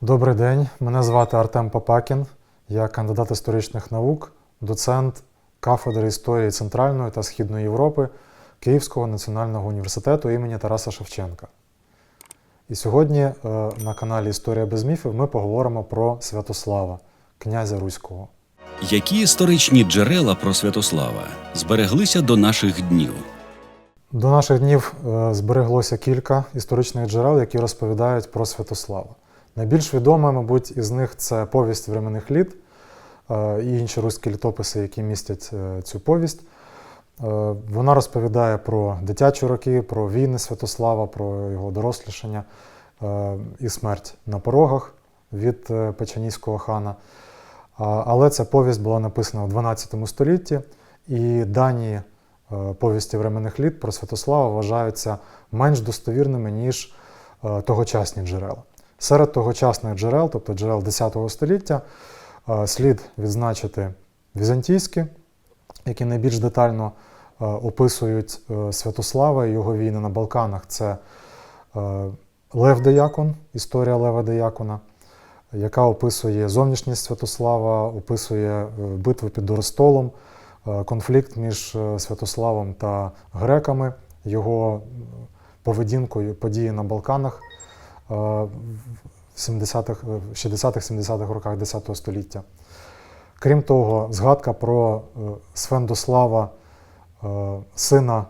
Добрий день, мене звати Артем Попакін. Я кандидат історичних наук, доцент кафедри історії Центральної та Східної Європи Київського національного університету імені Тараса Шевченка. І сьогодні е, на каналі Історія без міфів ми поговоримо про Святослава, князя Руського. Які історичні джерела про Святослава збереглися до наших днів? До наших днів е, збереглося кілька історичних джерел, які розповідають про Святослава. Найбільш відоме, мабуть, із них це повість временних літ е, і інші руські літописи, які містять е, цю повість. Е, Вона розповідає про дитячі роки, про війни Святослава, про його дорослішання і смерть на порогах від Печанійського хана. Але ця повість була написана в 12 столітті, і дані повісті временних літ про Святослава вважаються менш достовірними, ніж тогочасні джерела. Серед тогочасних джерел, тобто джерел 10 століття, е, слід відзначити візантійські, які найбільш детально е, описують е, Святослава і його війни на Балканах. Це Лев Деякон, історія Лева Деякона, яка описує зовнішність Святослава, описує битву під Доростолом, конфлікт між Святославом та греками, його поведінкою події на Балканах в 70-х, е, в 60-70-х роках 10 століття. Крім того, згадка про е, Свендослава, е, сина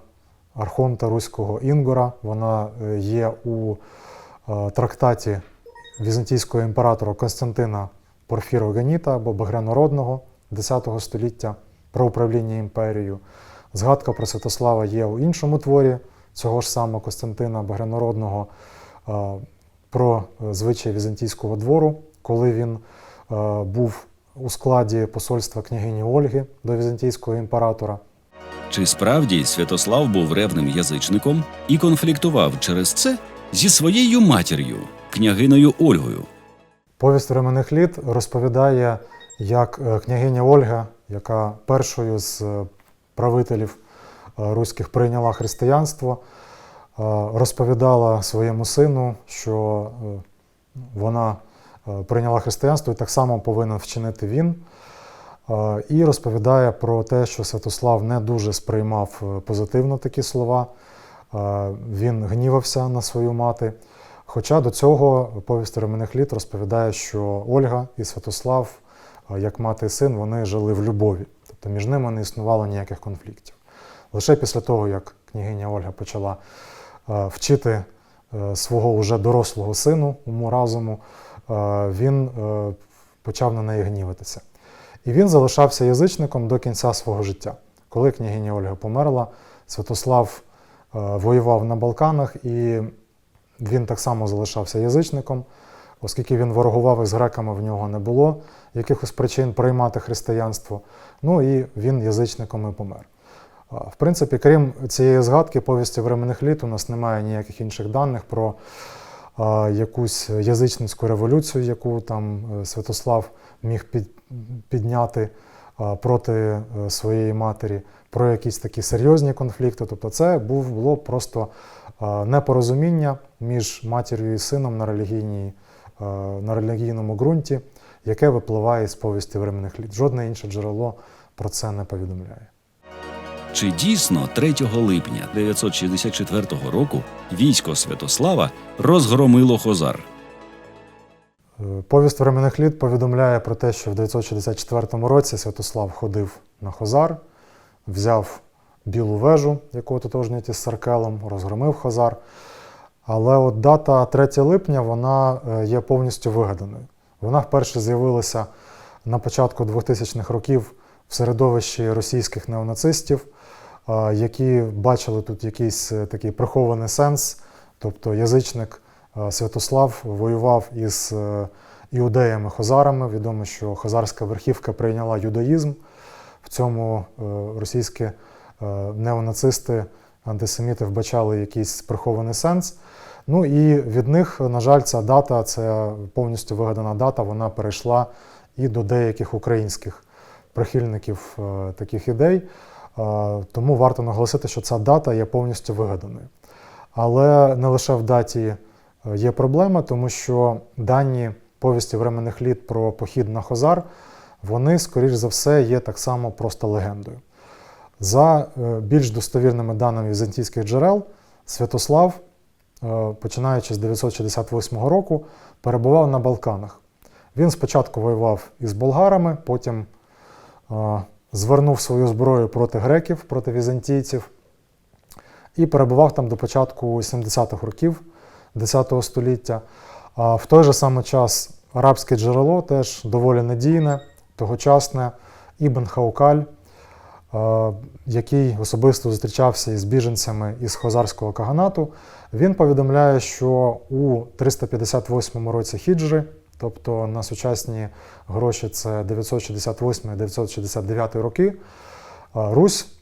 Архонта Руського Інгора, вона е, є у трактаті візантійського імператора Константина Порфірогеніта або Багрянородного 10 століття про управління імперією. Згадка про Святослава є у іншому творі цього ж самого Костянтина Багрянородного про е, звичаї візантійського двору, коли він е, був у складі посольства княгині Ольги до візантійського імператора. Чи справді Святослав був ревним язичником і конфліктував через це зі своєю матір'ю, княгиною Ольгою? Повість временних літ розповідає, як е, княгиня Ольга, яка першою з правителів руських прийняла християнство, розповідала своєму сину, що е, вона е, прийняла християнство і так само повинен вчинити він. Е, І розповідає про те, що Святослав не дуже сприймав е, позитивно такі слова. Е, Він гнівався на свою мати. Хоча до цього повість временних літ розповідає, що Ольга і Святослав, е, як мати і син, вони жили в любові. Тобто між ними не існувало ніяких конфліктів. Лише після того, як княгиня Ольга почала е, вчити е, свого уже дорослого сину уму разуму, е, він е, почав на неї гніватися. І він залишався язичником до кінця свого життя. Коли княгиня Ольга померла, Святослав е, воював на Балканах, і він так само залишався язичником, оскільки він ворогував із греками, в нього не було якихось причин приймати християнство. Ну і він язичником і помер. В принципі, крім цієї згадки повісті временних літ, у нас немає ніяких інших даних про якусь язичницьку революцію, яку там е, Святослав міг під, підняти проти е, своєї матері, про якісь такі серйозні конфлікти. Тобто, це було просто непорозуміння між матір'ю і сином на, релігійній, на релігійному ґрунті, яке випливає з повісті временних літ. Жодне інше джерело про це не повідомляє. Чи дійсно 3 липня 964 року військо Святослава розгромило Хозар? Повість временних літ повідомляє про те, що в 964 році Святослав ходив на Хозар, взяв білу вежу, яку ототожнюють із Саркелом, розгромив Хозар. Але от дата 3 липня вона е, є повністю вигаданою. Вона вперше з'явилася на початку 2000-х років в середовищі російських неонацистів, які бачили тут якийсь е, такий прихований сенс, тобто язичник е, Святослав воював із е, іудеями хозарами. Відомо, що хозарська верхівка прийняла юдаїзм. В цьому російські неонацисти, антисеміти вбачали якийсь прихований сенс. Ну і від них, на жаль, ця дата, це повністю вигадана дата, вона перейшла і до деяких українських прихильників таких ідей. Тому варто наголосити, що ця дата є повністю вигаданою. Але не лише в даті е, є проблема, тому що дані повісті временних літ про похід на Хозар, вони, скоріш за все, є так само просто легендою. За е, більш достовірними даними візантійських джерел, Святослав, е, починаючи з 968 року, перебував на Балканах. Він спочатку воював із болгарами, потім звернув свою зброю проти греків, проти візантійців і перебував там до початку 70-х років 10 століття. А в той же самий час арабське джерело теж доволі надійне, тогочасне, Ібн Хаукаль, який особисто зустрічався із біженцями із Хозарського каганату, він повідомляє, що у 358 році хіджри, тобто на сучасні гроші це 968-969 роки, е, Русь,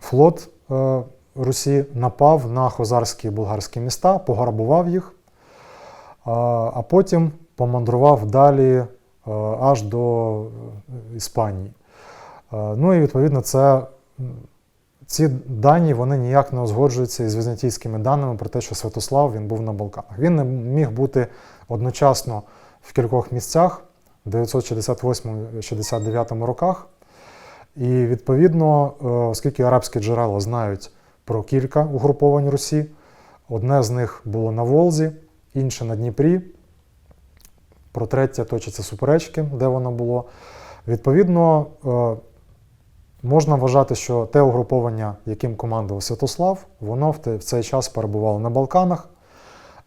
флот е, Русі напав на хозарські і булгарські міста, пограбував їх, а а потім помандрував далі е, аж до е, Іспанії. Е, Ну і відповідно, це, ці дані вони ніяк не узгоджуються із візантійськими даними про те, що Святослав він був на Балканах. Він не міг бути одночасно в кількох місцях в 968-69 роках. І відповідно, е, оскільки арабські джерела знають про кілька угруповань Русі, одне з них було на Волзі, інше на Дніпрі. Про третє точаться суперечки, де воно було. Відповідно, е, можна вважати, що те угруповання, яким командував Святослав, воно в цей час перебувало на Балканах,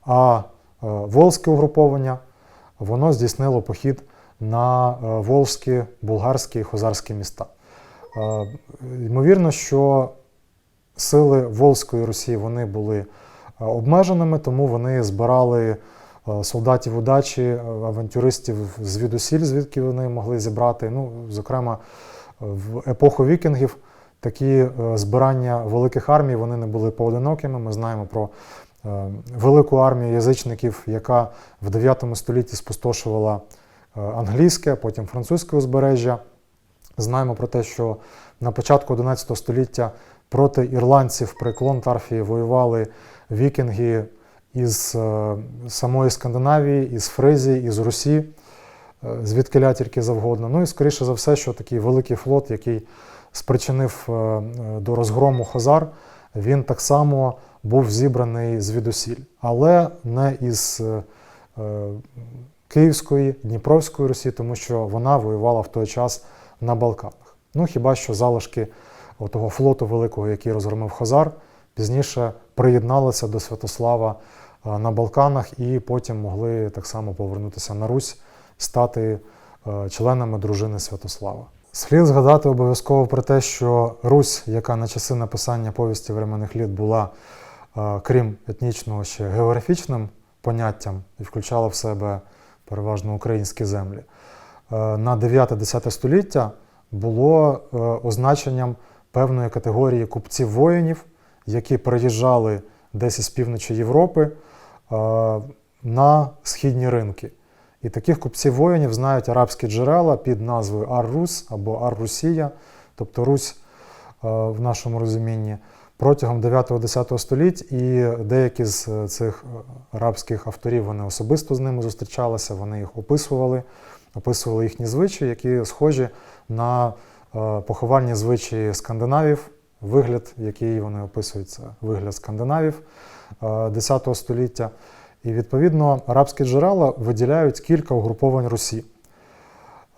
а е, Волзьке угруповання воно здійснило похід на е, волжські, булгарські і хозарські міста. Е, Ймовірно, що сили Волзької Русі вони були обмеженими, тому вони збирали солдатів удачі, авантюристів звідусіль, звідки вони могли зібрати. Ну, зокрема, в епоху вікінгів такі е, збирання великих армій вони не були поодинокими. Ми знаємо про е, велику армію язичників, яка в 9 столітті спустошувала е, англійське, потім французьке узбережжя. Знаємо про те, що на початку 11 століття проти ірландців при Клонтарфі воювали вікінги із самої Скандинавії, із Фризії, із Русі, е, звідки тільки завгодно. Ну і скоріше за все, що такий великий флот, який спричинив е, е, до розгрому Хозар, він так само був зібраний звідусіль, але не із Київської, Дніпровської Русі, тому що вона воювала в той час на Балканах. Ну хіба що залишки того флоту великого, який розгромив Хозар, пізніше приєдналися до Святослава на Балканах і потім могли так само повернутися на Русь, стати е, членами дружини Святослава. Слід згадати обов'язково про те, що Русь, яка на часи написання повісті временних літ була, е, крім етнічного, ще географічним поняттям і включала в себе переважно українські землі, е, на 9-10 століття було означенням певної категорії купців-воїнів, які приїжджали десь із півночі Європи на східні ринки. І таких купців-воїнів знають арабські джерела під назвою Ар-Рус або Ар-Русія, тобто Русь е, в нашому розумінні, протягом 9-10 століть. І деякі з е, цих е, арабських авторів вони особисто з ними зустрічалися, вони їх описували, описували їхні звичаї, які схожі на поховальні звичаї скандинавів, вигляд, який вони описують, це вигляд скандинавів е, 10 століття. І відповідно арабські джерела виділяють кілька угруповань Русі. Е,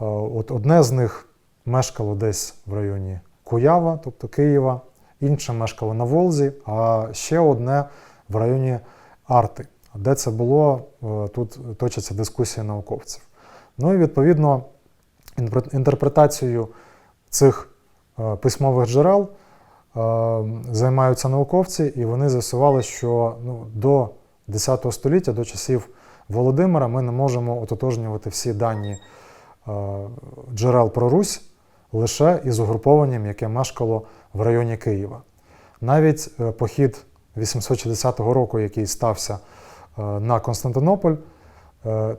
От одне з них мешкало десь в районі Куява, тобто Києва, інше мешкало на Волзі, а ще одне в районі Арти. Де це було, е, тут точаться дискусії науковців. Ну і відповідно інтерпретацією цих е, письмових джерел займаються науковці, і вони з'ясували, що ну, до 10 століття, до часів Володимира, ми не можемо ототожнювати всі дані е, джерел про Русь лише із угрупованням, яке мешкало в районі Києва. Навіть е, похід 860 року, який стався е, на Константинополь,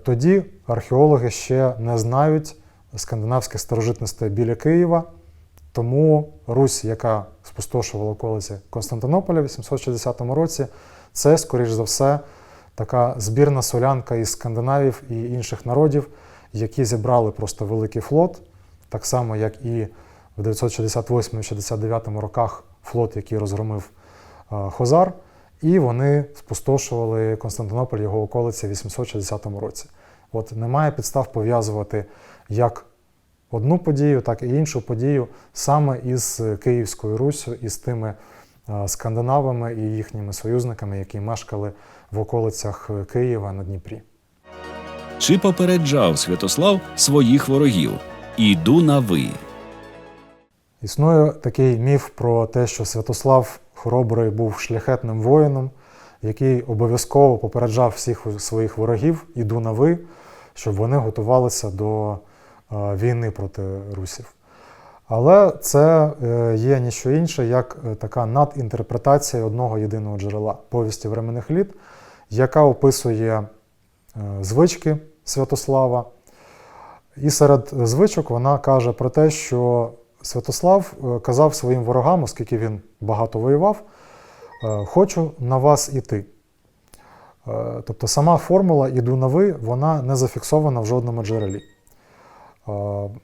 тоді археологи ще не знають скандинавських старожитностей біля Києва. Тому Русь, яка спустошувала околиці Константинополя в 860 році, це, скоріш за все, така збірна солянка із скандинавів і інших народів, які зібрали просто великий флот, так само, як і в 968-69 роках флот, який розгромив е, Хозар, і вони спустошували Константинополь його околиці в 860 році. От немає підстав пов'язувати як одну подію, так і іншу подію саме із Київською Руссю, із тими е, скандинавами і їхніми союзниками, які мешкали в околицях Києва на Дніпрі. Чи попереджав Святослав своїх ворогів? Іду на ви. Існує такий міф про те, що Святослав Хоробрий був шляхетним воїном, який обов'язково попереджав всіх своїх ворогів іду на ви, щоб вони готувалися до е, війни проти русів. Але це е, є ніщо інше, як е, така надінтерпретація одного єдиного джерела повісті временних літ, яка описує е, звички Святослава. І серед звичок вона каже про те, що Святослав казав своїм ворогам, оскільки він багато воював, хочу на вас іти. Тобто сама формула іду на ви, вона не зафіксована в жодному джерелі.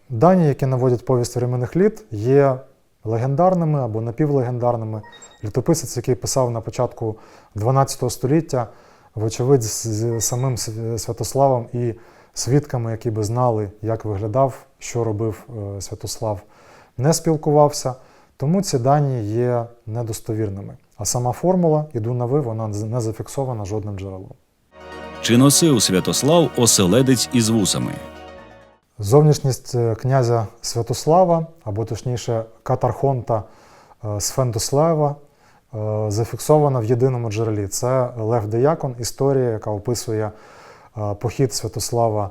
Дані, які наводять повість временних літ, є легендарними або напівлегендарними. Літописець, який писав на початку 12 століття, вочевидь, з з самим Святославом і свідками, які би знали, як виглядав, що робив е, Святослав, не спілкувався. Тому ці дані є недостовірними. А сама формула іду на ви, вона не зафіксована жодним джерелом. Чи носив Святослав оселедець із вусами? Зовнішність е, князя Святослава, або точніше катархонта е, Сфендослава, е, зафіксована в єдиному джерелі. Це Лев Деякон, історія, яка описує похід Святослава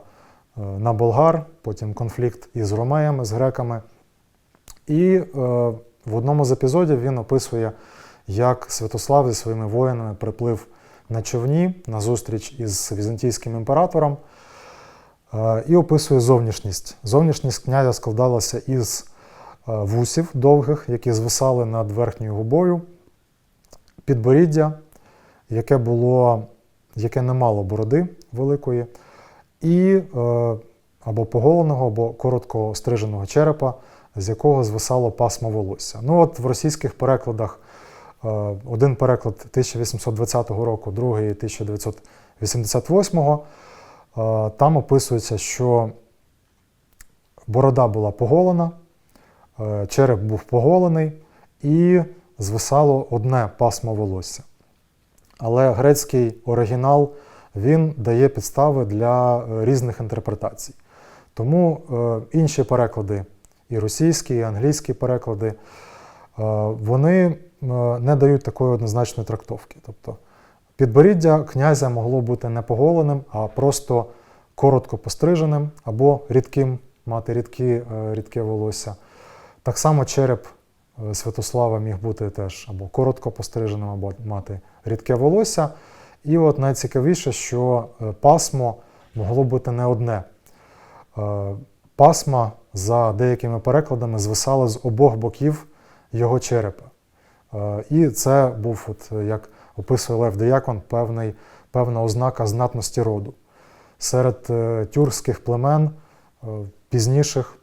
на Болгар, потім конфлікт із ромеями, з греками. І в одному з епізодів він описує, як Святослав зі своїми воїнами приплив на човні на зустріч із візантійським імператором. І описує зовнішність. Зовнішність князя складалася із вусів довгих, які звисали над верхньою губою, підборіддя, яке було, яке не мало бороди великої, і е, або поголеного, або коротко стриженого черепа, з якого звисало пасмо волосся. Ну от в російських перекладах е, один переклад 1820 року, другий 1988 Е, Там описується, що борода була поголена, е, череп був поголений і звисало одне пасмо волосся. Але грецький оригінал він дає підстави для е, різних інтерпретацій. Тому е, інші переклади, і російські, і англійські переклади, е, вони е, не дають такої однозначної трактовки. Тобто Підборіддя князя могло бути не поголеним, а просто коротко постриженим або рідким, мати рідкі, е, рідке волосся. Так само череп е, Святослава міг бути теж або коротко постриженим, або мати рідке волосся. І от найцікавіше, що е, пасмо могло бути не одне. Пасма, за деякими перекладами, звисала з обох боків його черепа. Е, І це був, от, як описує Лев Деякон, певний, певна ознака знатності роду. Серед е, тюркських племен е, пізніших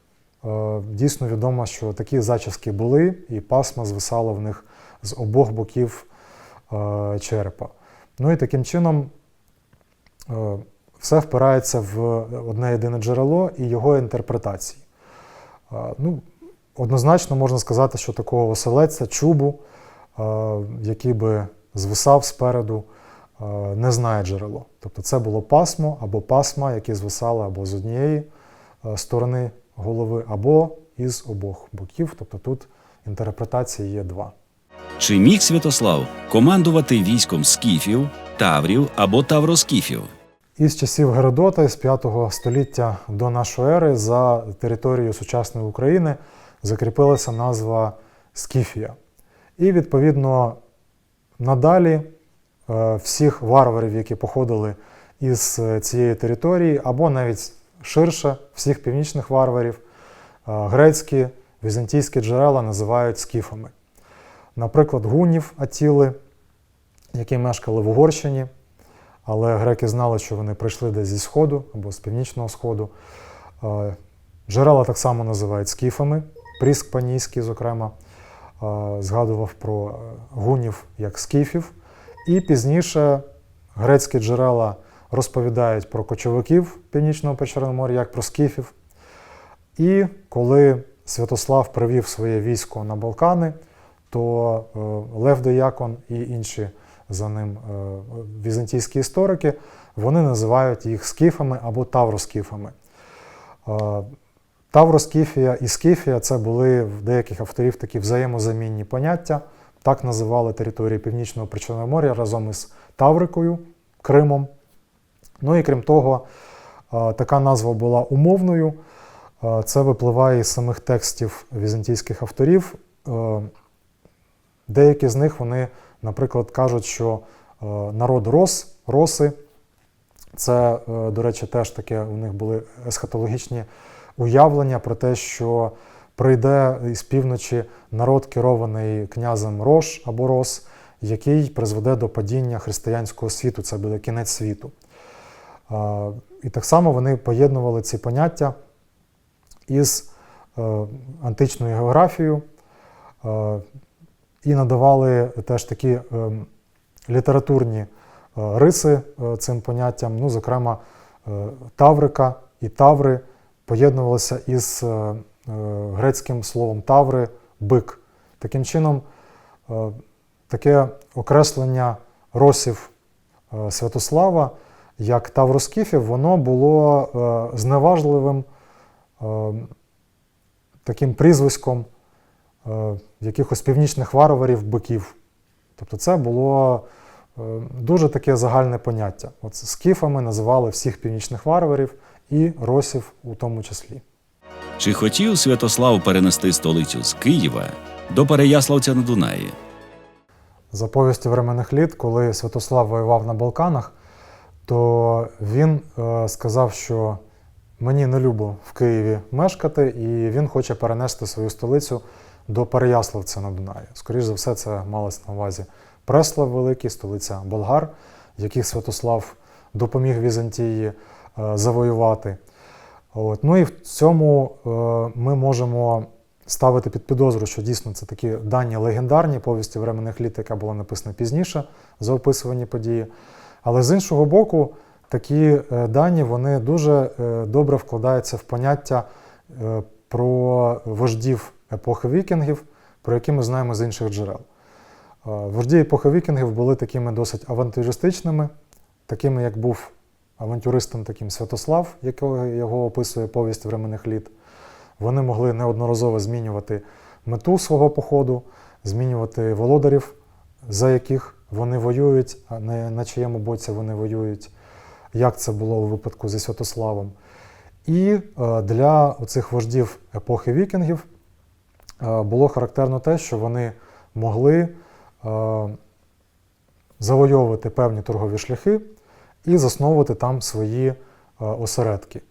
дійсно відомо, що такі зачіски були, і пасма звисала в них з обох боків черепа. Ну і таким чином все впирається в одне єдине джерело і його інтерпретації. Ну, однозначно можна сказати, що такого оселедця, чубу, який би звисав спереду, е, не знає джерело. Тобто це було пасмо або пасма, які звисали або з однієї е, сторони голови, або із обох боків. Тобто тут інтерпретації є два. Чи міг Святослав командувати військом скіфів, таврів або тавроскіфів? Із часів Геродота, з 5 століття до нашої ери, за територією сучасної України закріпилася назва Скіфія. І, відповідно, надалі е, всіх варварів, які походили із е, цієї території, або навіть ширше всіх північних варварів, е, грецькі, візантійські джерела називають скіфами. Наприклад, гунів Атіли, які мешкали в Угорщині, але греки знали, що вони прийшли десь зі сходу або з північного сходу. Джерела так само називають скіфами, Пріск Панійський, зокрема, згадував про е, гунів як скіфів. І пізніше грецькі джерела розповідають про кочовиків Північного Причорномор'я як про скіфів. І коли Святослав привів своє військо на Балкани, то е, Лев Деякон і інші за ним е, візантійські історики вони називають їх скіфами або тавроскіфами. Е, Тавроскіфія і скіфія це були в деяких авторів такі взаємозамінні поняття. Так називали території Північного Причорномор'я разом із Таврикою, Кримом. Ну і крім того, така назва була умовною. Це випливає із самих текстів візантійських авторів. Деякі з них вони, наприклад, кажуть, що народ Рос, Роси, це, е, до речі, теж таке у них були есхатологічні уявлення про те, що прийде із півночі народ, керований князем Рош або Рос, який призведе до падіння християнського світу, це буде кінець світу. І так само вони поєднували ці поняття із е, античною географією е, і надавали теж такі е, літературні е, риси цим поняттям. Ну, зокрема, Таврика і Таври поєднувалися із е, е, грецьким словом Таври бик. Таким чином, е, таке окреслення росів Святослава як Тавроскіфів, воно було зневажливим таким прізвиськом якихось північних варварів, биків. Тобто це було дуже таке загальне поняття. От скіфами називали всіх північних варварів і росів у тому числі. Чи хотів Святослав перенести столицю з Києва до Переяславця на Дунаї? За повістю временних літ, коли Святослав воював на Балканах, то він е, сказав, що мені не любо в Києві мешкати, і він хоче перенести свою столицю до Переяславця на Дунаї. Скоріше за все, це малось на увазі Преслав Великий, столиця Болгар, яких Святослав допоміг Візантії завоювати. От. Ну і в цьому е, ми можемо ставити під підозру, що дійсно це такі дані легендарні повісті временних літ, яка була написана пізніше за описувані події. Але з іншого боку, такі е, дані вони дуже е, добре вкладаються в поняття е, про вождів епохи вікінгів, про які ми знаємо з інших джерел. Е, Вожді епохи вікінгів були такими досить авантюристичними, такими, як був авантюристом таким Святослав, якого його описує повість временних літ. Вони могли неодноразово змінювати мету свого походу, змінювати володарів, за яких вони воюють, а не на чиєму боці вони воюють, як це було у випадку зі Святославом. І е, для цих вождів епохи вікінгів е, було характерно те, що вони могли е, завойовувати певні торгові шляхи і засновувати там свої е, осередки.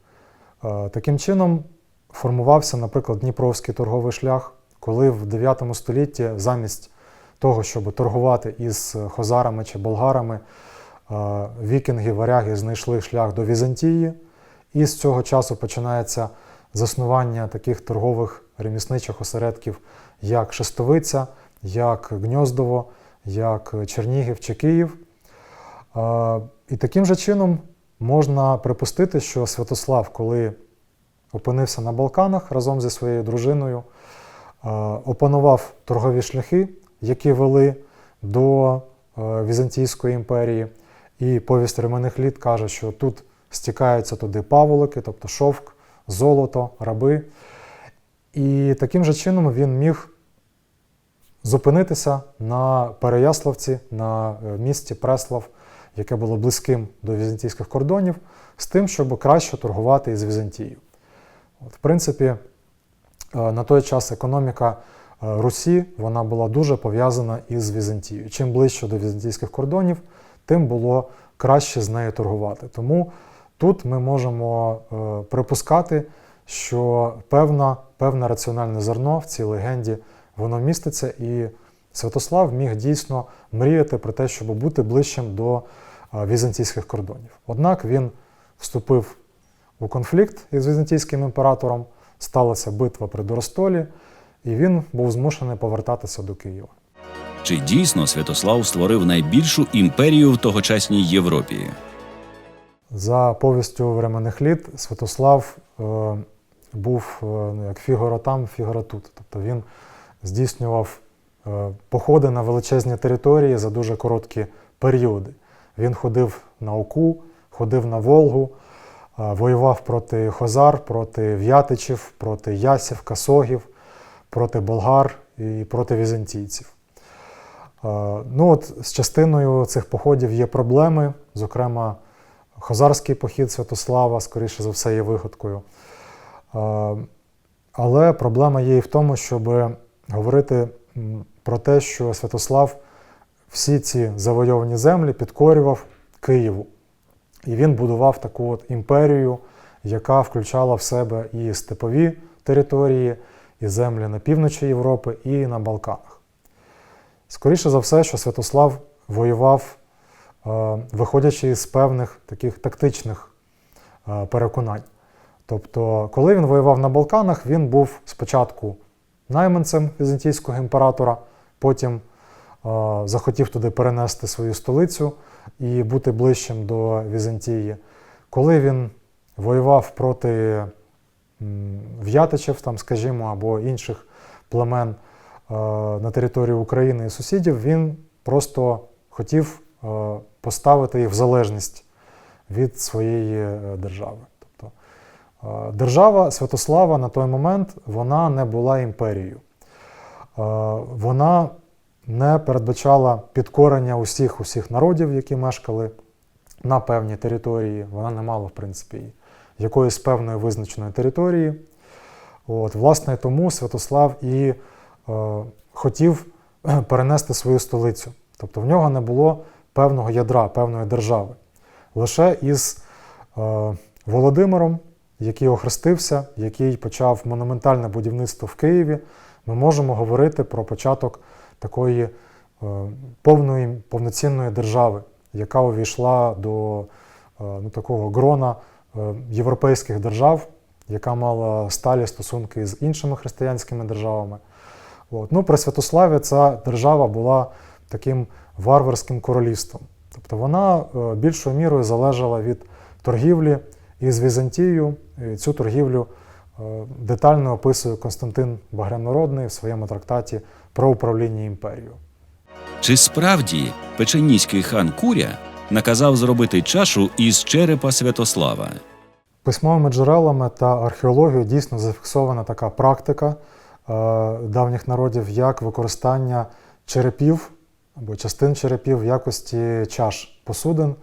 Е, Таким чином формувався, наприклад, Дніпровський торговий шлях, коли в 9 столітті замість того, щоб торгувати із хозарами чи болгарами, е, вікінги, варяги знайшли шлях до Візантії, і з цього часу починається заснування таких торгових ремісничих осередків, як Шестовиця, як Гньоздово, як Чернігів чи Київ. І таким же чином можна припустити, що Святослав, коли опинився на Балканах разом зі своєю дружиною, опанував торгові шляхи, які вели до Візантійської імперії. І повість временних літ каже, що тут стікаються туди паволики, тобто шовк, золото, раби. І таким же чином він міг зупинитися на Переяславці, на е, місті Преслав, яке було близьким до візантійських кордонів, з тим, щоб краще торгувати із Візантією. От, в принципі, е, на той час економіка е, Русі вона була дуже пов'язана із Візантією. Чим ближче до візантійських кордонів, тим було краще з нею торгувати. Тому тут ми можемо е, припускати, що певна, певне раціональне зерно в цій легенді воно міститься, і Святослав міг дійсно мріяти про те, щоб бути ближчим до е, візантійських кордонів. Однак він вступив у конфлікт із візантійським імператором, сталася битва при Доростолі, і він був змушений повертатися до Києва. Чи дійсно Святослав створив найбільшу імперію в тогочасній Європі? За повістю временних літ Святослав е, був е, ну, як фігура там, фігура тут. Тобто він здійснював походи на величезні території за дуже короткі періоди. Він ходив на Оку, ходив на Волгу, е, воював проти Хозар, проти В'ятичів, проти Ясів, Касогів, проти болгар і проти візантійців. Е, Ну от з частиною цих походів є проблеми, зокрема, Хозарський похід Святослава, скоріше за все, є вигадкою. Е, Але проблема є і в тому, щоб говорити про те, що Святослав всі ці завойовані землі підкорював Києву. І він будував таку от імперію, яка включала в себе і степові території, і землі на півночі Європи, і на Балканах. Скоріше за все, що Святослав воював, е, виходячи з певних таких тактичних е, переконань. Тобто, коли він воював на Балканах, він був спочатку найманцем візантійського імператора, потім е, захотів туди перенести свою столицю і бути ближчим до Візантії. Коли він воював проти в'ятичів, там, скажімо, або інших племен е, на території України і сусідів, він просто хотів е, поставити їх в залежність від своєї е, держави. Держава Святослава на той момент вона не була імперією. Вона не передбачала підкорення усіх усіх народів, які мешкали на певній території. Вона не мала, в принципі, якоїсь певної визначеної території. От, власне, тому Святослав і е, хотів перенести свою столицю. Тобто в нього не було певного ядра, певної держави. Лише із е, Володимиром, який охрестився, який почав монументальне будівництво в Києві, ми можемо говорити про початок такої е, повної, повноцінної держави, яка увійшла до е, ну, такого грона е, європейських держав, яка мала сталі стосунки з іншими християнськими державами. От. Ну, при Святославі ця держава була таким варварським королівством. Тобто вона більшою мірою залежала від торгівлі із Візантією. Цю торгівлю е, детально описує Константин Багрянородний в своєму трактаті про управління імперією. Чи справді печеніський хан Куря наказав зробити чашу із черепа Святослава? Письмовими джерелами та археологією дійсно зафіксована така практика е, давніх народів, як використання черепів або частин черепів в якості чаш посудин.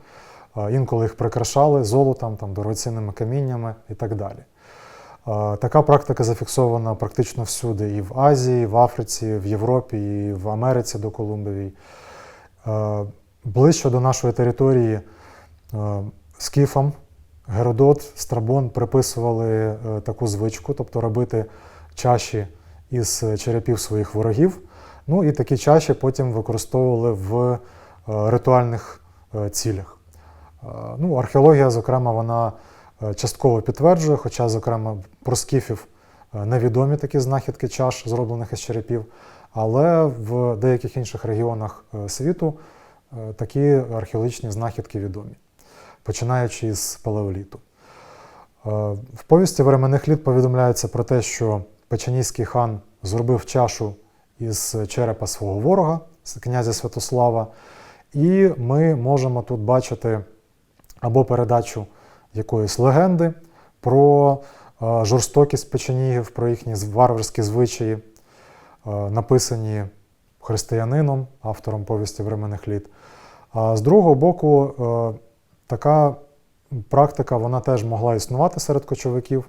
Інколи їх прикрашали золотом, там, дорогоцінними каміннями і так далі. Така практика зафіксована практично всюди: і в Азії, і в Африці, в Європі, і в Америці до Колумбовій. Ближче до нашої території скіфам Геродот, Страбон приписували е, таку звичку, тобто робити чаші із черепів своїх ворогів. Ну і такі чаші потім використовували в е, ритуальних е, цілях. Ну, археологія, зокрема, вона е, частково підтверджує, хоча, зокрема, про скіфів е, невідомі такі знахідки чаш, зроблених із черепів, але в деяких інших регіонах е, світу такі археологічні знахідки відомі, починаючи з палеоліту. В повісті временних літ повідомляється про те, що Печеніський хан зробив чашу із черепа свого ворога, князя Святослава, і ми можемо тут бачити або передачу якоїсь легенди про е, жорстокість печенігів, про їхні варварські звичаї, е, написані християнином, автором повісті временних літ. А з другого боку, е, така практика вона теж могла існувати серед кочовиків.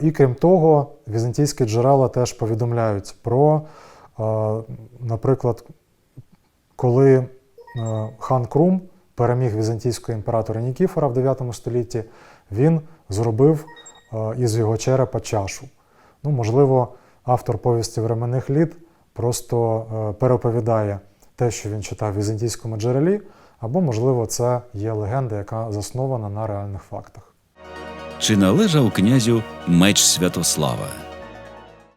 І крім того, візантійські джерела теж повідомляють про, наприклад, коли хан Крум переміг візантійського імператора Нікіфора в 9 столітті, він зробив е, із його черепа чашу. Ну, можливо, автор повісті временних літ просто е, переповідає те, що він читав в візантійському джерелі, або, можливо, це є легенда, яка заснована на реальних фактах. Чи належав князю меч Святослава?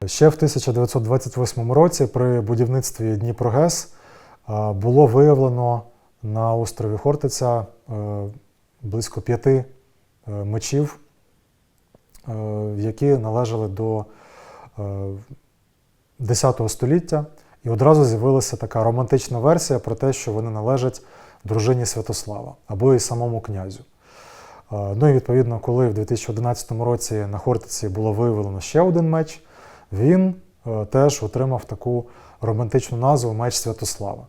Ще в 1928 році при будівництві Дніпрогес е, було виявлено на острові Хортиця е, близько п'яти е, мечів, е, які належали до 10 століття. І одразу з'явилася така романтична версія про те, що вони належать дружині Святослава або і самому князю. Ну і відповідно, коли в 2011 році на Хортиці було виявлено ще один меч, він теж отримав таку романтичну назву Меч Святослава.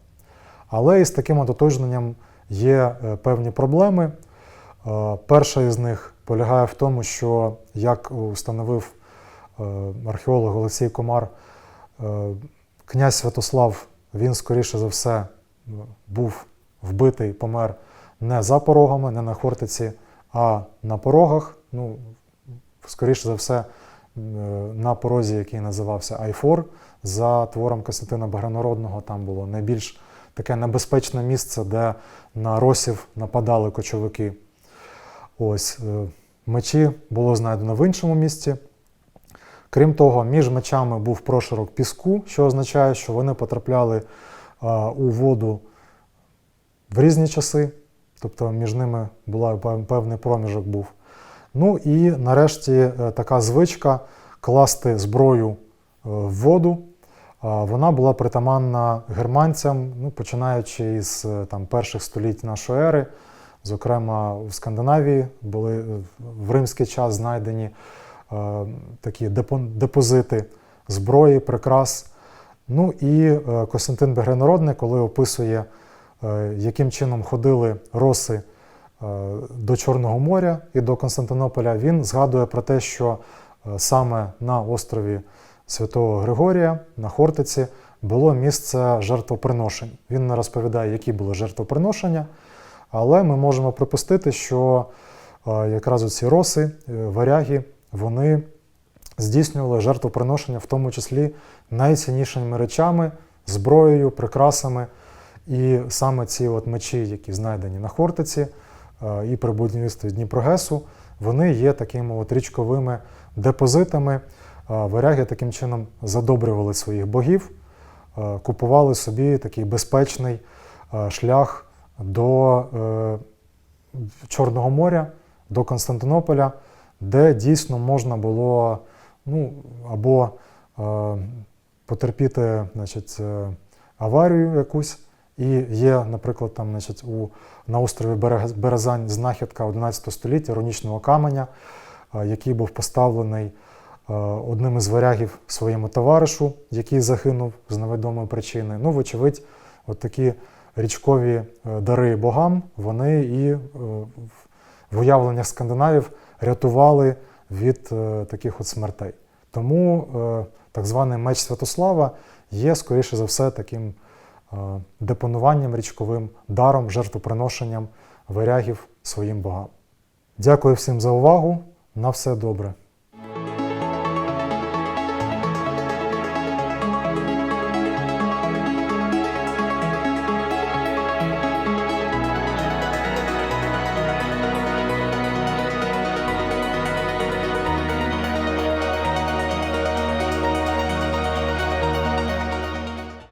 Але із таким ототожненням є е, певні проблеми. Е, Перша із них полягає в тому, що, як установив е, археолог Олексій Комар, князь Святослав, він, скоріше за все, був вбитий, помер не за порогами, не на Хортиці, а на порогах. Ну, скоріше за все, на порозі, який називався Айфор, за твором Костянтина Багранородного, там було найбільш таке небезпечне місце, де на росів нападали кочовики. Ось е, мечі було знайдено в іншому місці. Крім того, між мечами був прошарок піску, що означає, що вони потрапляли е, у воду в різні часи, тобто між ними була певний проміжок був. Ну і нарешті е, така звичка класти зброю в воду. Вона була притаманна германцям, ну, починаючи із е, там, перших століть нашої ери. Зокрема, в Скандинавії були е, в римський час знайдені е, такі депозити зброї, прикрас. Ну і е, Костянтин Бегренородний, коли описує, яким чином ходили роси до Чорного моря і до Константинополя, він згадує про те, що саме на острові Святого Григорія на Хортиці було місце жертвоприношень. Він не розповідає, які були жертвоприношення, але ми можемо припустити, що е, якраз ці роси, е, варяги, вони здійснювали жертвоприношення, в тому числі найціннішими речами, зброєю, прикрасами. І саме ці от мечі, які знайдені на Хортиці е, і при будівництві Дніпрогесу, вони є такими от річковими депозитами. Варяги таким чином задобрювали своїх богів, е, купували собі такий безпечний е, шлях до е, Чорного моря, до Константинополя, де дійсно можна було ну, або потерпіти значить, аварію якусь. І є, наприклад, там, значить, у, на острові Березань знахідка 11 століття рунічного каменя, який був поставлений одним із варягів своєму товаришу, який загинув з невідомої причини. Ну, вочевидь, от такі річкові е, дари богам, вони і е, в- уявленнях скандинавів рятували від е, таких от смертей. Тому е, так званий меч Святослава є, скоріше за все, таким е, депонуванням річковим, даром, жертвоприношенням варягів своїм богам. Дякую всім за увагу. На все добре.